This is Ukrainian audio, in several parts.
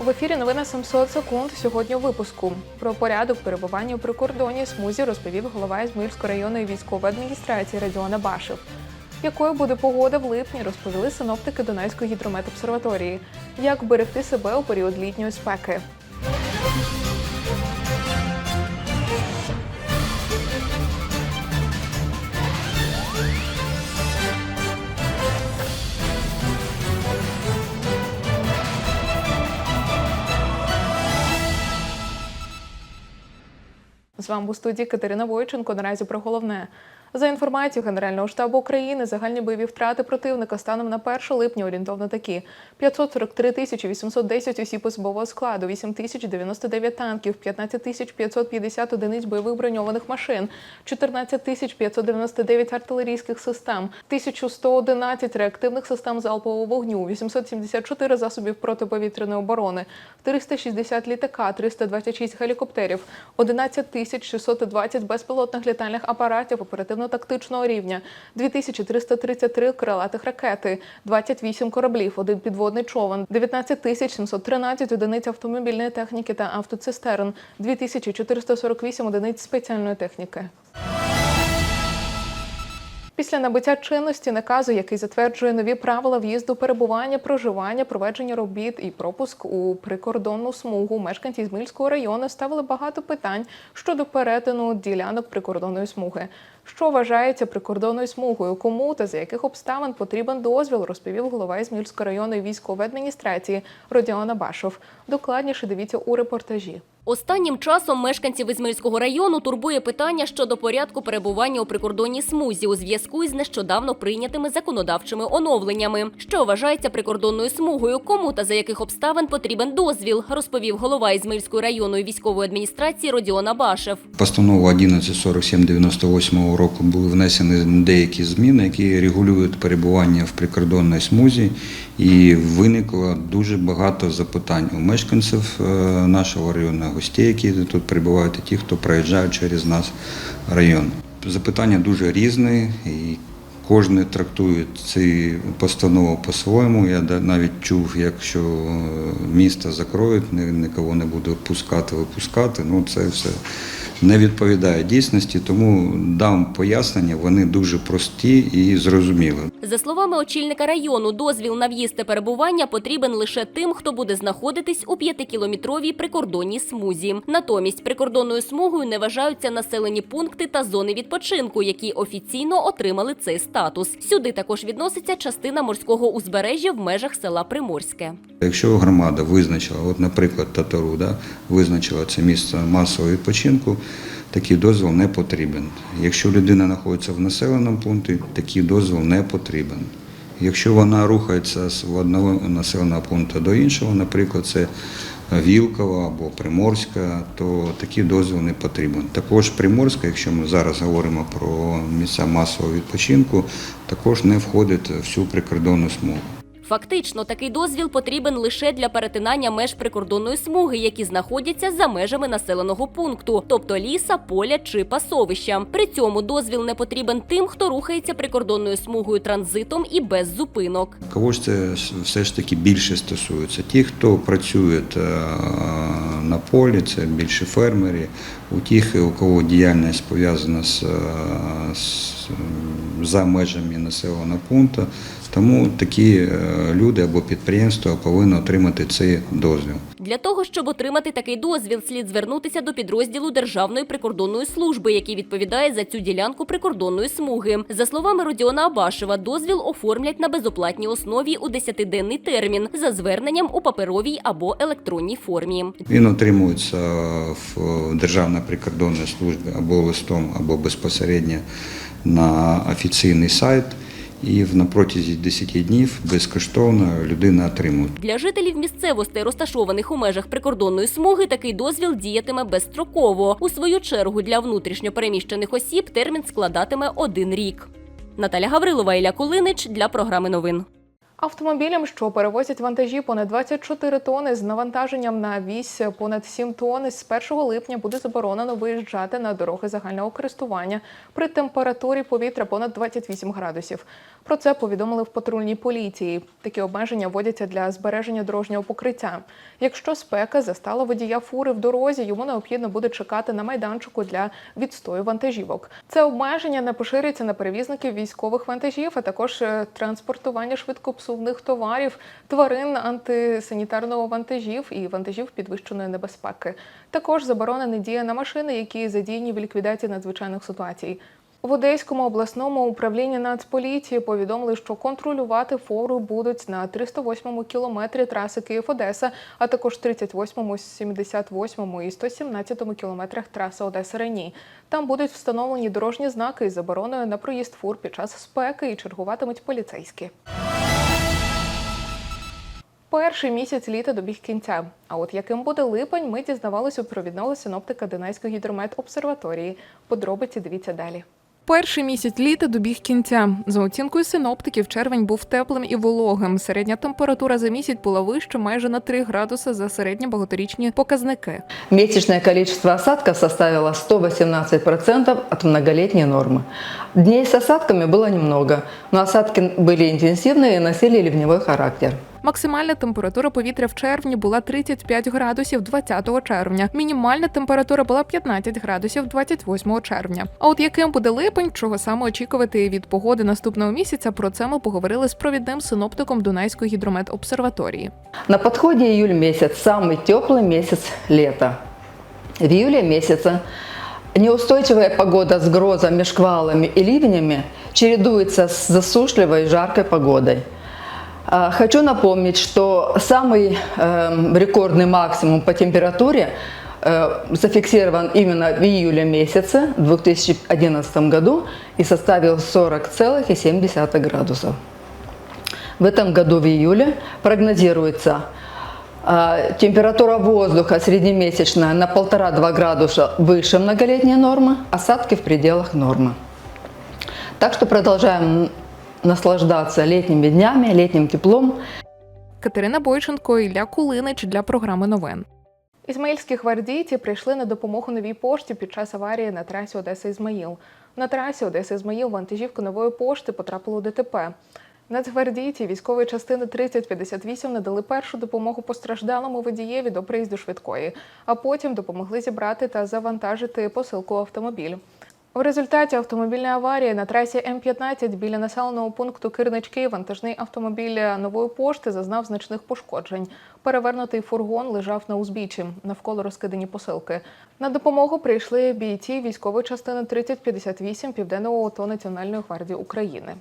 В ефірі новина 700 секунд. Сьогодні у випуску про порядок перебування у прикордоні смузі розповів голова Ізмирської районної військової адміністрації Радіона Башев. Якою буде погода в липні, розповіли синоптики Дунайської гідрометобсерваторії. Як берегти себе у період літньої спеки? Вами у студії Катерина Войченко. Наразі про головне. За інформацією Генерального штабу України, загальні бойові втрати противника станом на 1 липня орієнтовно такі: 543 тисячі 810 осіб особового складу, 8 тисяч 99 танків, 15 тисяч 550 одиниць бойових броньованих машин, 14 тисяч 599 артилерійських систем, 1111 реактивних систем залпового вогню, 874 засобів протиповітряної оборони, 360 літака, 326 гелікоптерів, 11 тисяч 620 безпілотних літальних апаратів оперативно-тактичного рівня, 2333 крилатих ракети, 28 кораблів, один підводний човен, 19 тисяч 713 одиниць автомобільної техніки та автоцистерн, 2448 одиниць спеціальної техніки. Після набуття чинності наказу, який затверджує нові правила в'їзду, перебування, проживання, проведення робіт і пропуск у прикордонну смугу, мешканці Ізмаїльського району ставили багато питань щодо перетину ділянок прикордонної смуги. Що вважається прикордонною смугою? Кому та за яких обставин потрібен дозвіл, розповів голова Ізмаїльської районної військової адміністрації Родіона Башов. Докладніше дивіться у репортажі. Останнім часом мешканців Ізмаїльського району турбує питання щодо порядку перебування у прикордонній смузі у зв'язку із нещодавно прийнятими законодавчими оновленнями. Що вважається прикордонною смугою, кому та за яких обставин потрібен дозвіл, розповів голова Ізмаїльської районної військової адміністрації Родіона Башев. Постанову 1147 98 року були внесені деякі зміни, які регулюють перебування в прикордонній смузі, і виникло дуже багато запитань у мешканців е, нашого району, гостей, які тут прибувають, і ті, хто проїжджають через нас район. Запитання дуже різні, і кожен трактує цю постанову по-своєму. Я навіть чув, якщо е, місто закроють, нікого не буде пускати, випускати. Ну це все не відповідає дійсності, тому дам пояснення, вони дуже прості і зрозумілі. За словами очільника району, дозвіл на в'їзд та перебування потрібен лише тим, хто буде знаходитись у п'ятикілометровій прикордонній смузі. Натомість прикордонною смугою не вважаються населені пункти та зони відпочинку, які офіційно отримали цей статус. Сюди також відноситься частина морського узбережжя в межах села Приморське. Якщо громада визначила, от, наприклад, Татару, да, визначила це місце масового відпочинку, такий дозвіл не потрібен. Якщо людина знаходиться в населеному пункті, такий дозвіл не потрібен. Якщо вона рухається з одного населеного пункту до іншого, наприклад, це Вілкова або Приморська, то такий дозвіл не потрібен. Також Приморська, якщо ми зараз говоримо про місця масового відпочинку, також не входить в цю прикордонну смугу. Фактично, такий дозвіл потрібен лише для перетинання меж прикордонної смуги, які знаходяться за межами населеного пункту, тобто ліса, поля чи пасовища. При цьому дозвіл не потрібен тим, хто рухається прикордонною смугою транзитом і без зупинок. Кого ж це все ж таки більше стосується? Ті, хто працює е, на полі, це більше фермери, у тих, у кого діяльність пов'язана з, е, з за межами населеного пункту. Тому такі е, люди або підприємства повинні отримати цей дозвіл. Для того, щоб отримати такий дозвіл, слід звернутися до підрозділу Державної прикордонної служби, який відповідає за цю ділянку прикордонної смуги. За словами Родіона Абашева, дозвіл оформлять на безоплатній основі у 10-денний термін за зверненням у паперовій або електронній формі. Він отримується в Державній прикордонній службі або листом, або безпосередньо на офіційний сайт. І на протязі 10 днів безкоштовно людина отримує. Для жителів місцевостей, розташованих у межах прикордонної смуги, такий дозвіл діятиме безстроково. У свою чергу для внутрішньопереміщених осіб термін складатиме один рік. Наталя Гаврилова, Ілля Кулинич для програми новин. Автомобілям, що перевозять вантажі понад 24 тони з навантаженням на вісь понад 7 тонн, з 1 липня буде заборонено виїжджати на дороги загального користування при температурі повітря понад 28 градусів. Про це повідомили в патрульній поліції. Такі обмеження вводяться для збереження дорожнього покриття. Якщо спека застала водія фури в дорозі, йому необхідно буде чекати на майданчику для відстою вантажівок. Це обмеження не поширюється на перевізників військових вантажів, а також е, транспортування швидкопсувних товарів, тварин антисанітарного вантажів і вантажів підвищеної небезпеки. Також заборонена дія на машини, які задіяні в ліквідації надзвичайних ситуацій. В Одеському обласному управлінні Нацполіції повідомили, що контролювати фору будуть на 308-му кілометрі траси Київ-Одеса, а також 38-му, 78-му і 117-му кілометрах траси Одеса-Рені. Там будуть встановлені дорожні знаки із забороною на проїзд фур під час спеки і чергуватимуть поліцейські. Перший місяць літа добіг кінця. А от яким буде липень, ми дізнавалися у провідного синоптика Дунайської гідрометобсерваторії. Подробиці дивіться далі. Перший місяць літа добіг кінця. За оцінкою синоптиків, червень був теплим і вологим. Середня температура за місяць була вища майже на 3 градуси за середні багаторічні показники. Месячное количество осадков составило 118% от многолетней нормы. Дней с осадками было немного, но осадки были интенсивные и носили ливневой характер. Максимальна температура повітря в червні була 35 градусів 20 червня. Мінімальна температура була 15 градусів 28 червня. А от яким буде липень, чого саме очікувати від погоди наступного місяця? Про це ми поговорили з провідним синоптиком Дунайської гідрометобсерваторії. На подходе июль месяц, самый теплый месяц лета. В июле месяце неустойчивая погода с грозами, шквалами и ливнями чередуется с засушливой и жаркой погодой. А, Хочу напомнить, что самый эм, рекордный максимум по температуре э, зафиксирован именно в июле месяце в 2011 году и составил 40,7 градусов. В этом году в июле прогнозируется а, температура воздуха среднемесячная на 1,5-2 градуса выше многолетней нормы, осадки в пределах нормы. Так что продолжаем наслаждаться летними днями, летним теплом. Катерина Бойченко Ілля Кулинич для програми новин. Ізмаїльські гвардійці прийшли на допомогу новій пошті під час аварії на трасі Одеса Ізмаїл. На трасі Одеса Ізмаїл вантажівка нової пошти потрапила у ДТП. Нацгвардійці військової частини 3058 надали першу допомогу постраждалому водієві до приїзду швидкої, а потім допомогли зібрати та завантажити посилку автомобіль. У результаті автомобільної аварії на трасі М15 біля населеного пункту Кирнички вантажний автомобіль нової пошти зазнав значних пошкоджень. Перевернутий фургон лежав на узбіччі, навколо розкидані посилки. На допомогу прийшли бійці військової частини 3058 Південного ОТО Національної гвардії України.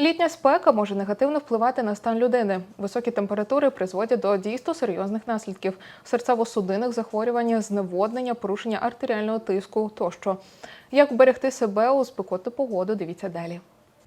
Літня спека може негативно впливати на стан людини. Високі температури призводять до дійсно серйозних наслідків: серцево-судинних захворювань, зневоднення, порушення артеріального тиску тощо. Як вберегти себе у спекотну погоду? Дивіться далі.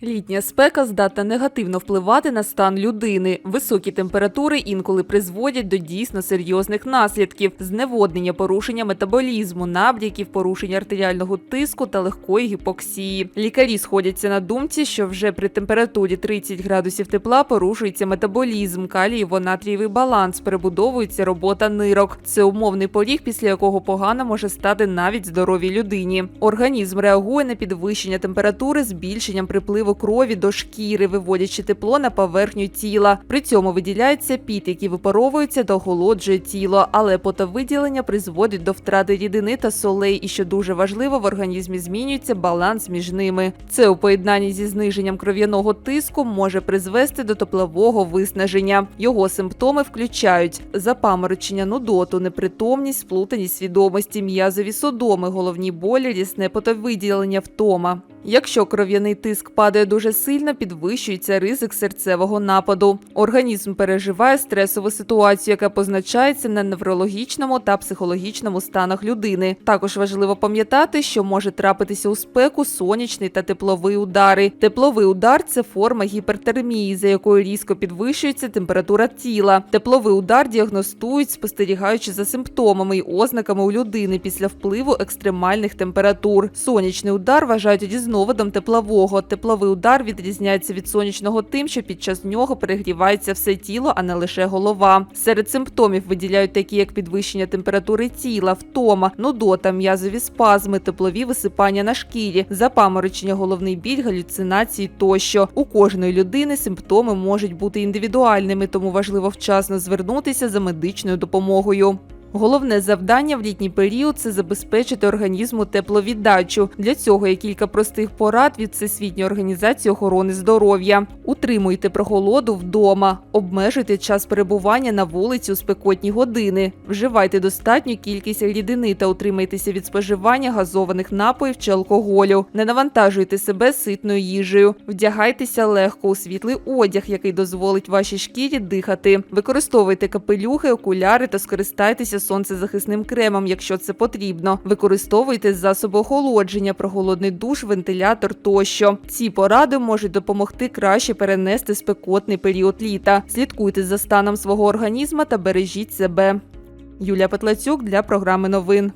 Літня спека здатна негативно впливати на стан людини. Високі температури інколи призводять до дійсно серйозних наслідків: зневоднення, порушення метаболізму, набряків, порушення артеріального тиску та легкої гіпоксії. Лікарі сходяться на думці, що вже при температурі 30 градусів тепла порушується метаболізм, калієво-натрієвий баланс, перебудовується робота нирок. Це умовний поріг, після якого погано може стати навіть здоровій людині. Організм реагує на підвищення температури збільшенням припливу крові до шкіри, виводячи тепло на поверхню тіла. При цьому виділяється піт, який випаровується та охолоджує тіло, але потовиділення призводить до втрати рідини та солей, і що дуже важливо, в організмі змінюється баланс між ними. Це у поєднанні зі зниженням кров'яного тиску може призвести до теплового виснаження. Його симптоми включають запаморочення, нудоту, непритомність, сплутаність свідомості, м'язові судоми, головні болі, рісне потовиділення, втома. Якщо кров'яний тиск падає дуже сильно, підвищується ризик серцевого нападу. Організм переживає стресову ситуацію, яка позначається на неврологічному та психологічному станах людини. Також важливо пам'ятати, що може трапитися у спеку сонячний та тепловий удари. Тепловий удар це форма гіпертермії, за якою різко підвищується температура тіла. Тепловий удар діагностують, спостерігаючи за симптомами й ознаками у людини після впливу екстремальних температур. Сонячний удар вважають одізною різновидом теплового. Тепловий удар відрізняється від сонячного тим, що під час нього перегрівається все тіло, а не лише голова. Серед симптомів виділяють такі, як підвищення температури тіла, втома, нудота, м'язові спазми, теплові висипання на шкірі, запаморочення, головний біль, галюцинації тощо. У кожної людини симптоми можуть бути індивідуальними, тому важливо вчасно звернутися за медичною допомогою. Головне завдання в літній період це забезпечити організму тепловіддачу. Для цього є кілька простих порад від Всесвітньої організації охорони здоров'я. Утримуйте прохолоду вдома, обмежуйте час перебування на вулиці у спекотні години, вживайте достатню кількість рідини та утримайтеся від споживання газованих напоїв чи алкоголю. Не навантажуйте себе ситною їжею, вдягайтеся легко у світлий одяг, який дозволить вашій шкірі дихати. Використовуйте капелюхи, окуляри та скористайтеся сонцезахисним кремом, якщо це потрібно. Використовуйте засоби охолодження, прохолодний душ, вентилятор тощо. Ці поради можуть допомогти краще перенести спекотний період літа. Слідкуйте за станом свого організму та бережіть себе. Юлія Петлацюк для програми новин.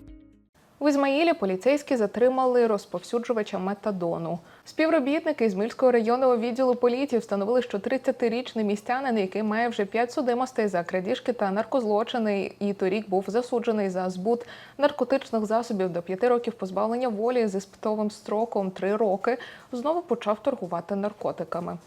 В Ізмаїлі поліцейські затримали розповсюджувача метадону. Співробітники Ізмільського районного відділу поліції встановили, що 30-річний містянин, який має вже 5 судимостей за крадіжки та наркозлочини, і торік був засуджений за збут наркотичних засобів до 5 років позбавлення волі зі спитовим строком 3 роки, знову почав торгувати наркотиками.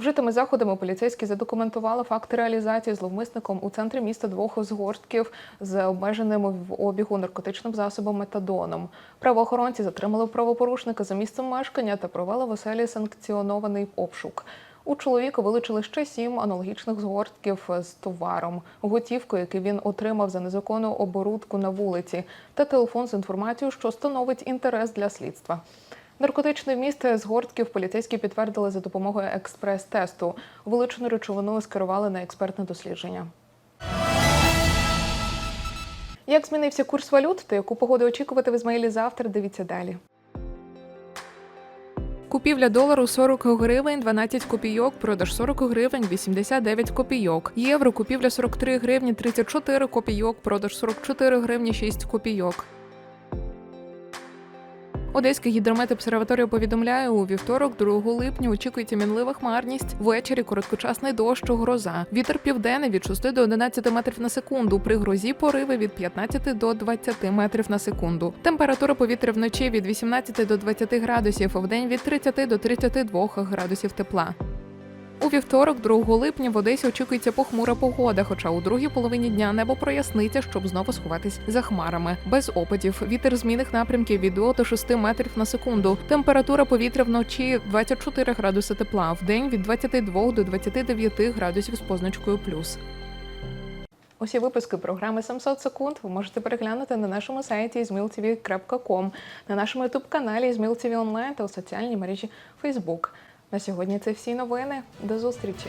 Вжитими заходами поліцейські задокументували факти реалізації зловмисником у центрі міста двох згортків з обмеженим в обігу наркотичним засобом метадоном. Правоохоронці затримали правопорушника за місцем мешкання та провели в санкціонований обшук. У чоловіка вилучили ще сім аналогічних згортків з товаром, готівкою, який він отримав за незаконну оборудку на вулиці, та телефон з інформацією, що становить інтерес для слідства. Наркотичний вміст згортків поліцейські підтвердили за допомогою експрес-тесту. Вилучену речовину скерували на експертне дослідження. Як змінився курс валют та яку погоду очікувати в Ізмаїлі завтра? Дивіться далі. Купівля долару 40 гривень 12 копійок, продаж 40 гривень 89 копійок. Євро купівля 43 гривні 34 копійок, продаж 44 гривні 6 копійок. Одеський гідрометобсерваторія повідомляє, у вівторок, 2 липня, очікується мінлива хмарність. Ввечері короткочасний дощ, гроза. Вітер південний від 6 до 11 метрів на секунду. При грозі пориви від 15 до 20 метрів на секунду. Температура повітря вночі від 18 до 20 градусів, а вдень від 30 до 32 градусів тепла. У вівторок, 2 липня, в Одесі очікується похмура погода, хоча у другій половині дня небо проясниться, щоб знову сховатись за хмарами. Без опадів. Вітер змінних напрямків від 2 до 6 метрів на секунду. Температура повітря вночі 24 градуси тепла, в день від 22 до 29 градусів з позначкою плюс. Усі випуски програми 700 секунд ви можете переглянути на нашому сайті izmailtv.com, на нашому ютуб-каналі Izmail TV Online та у соціальній мережі Facebook. На сьогодні це всі новини. До зустрічі!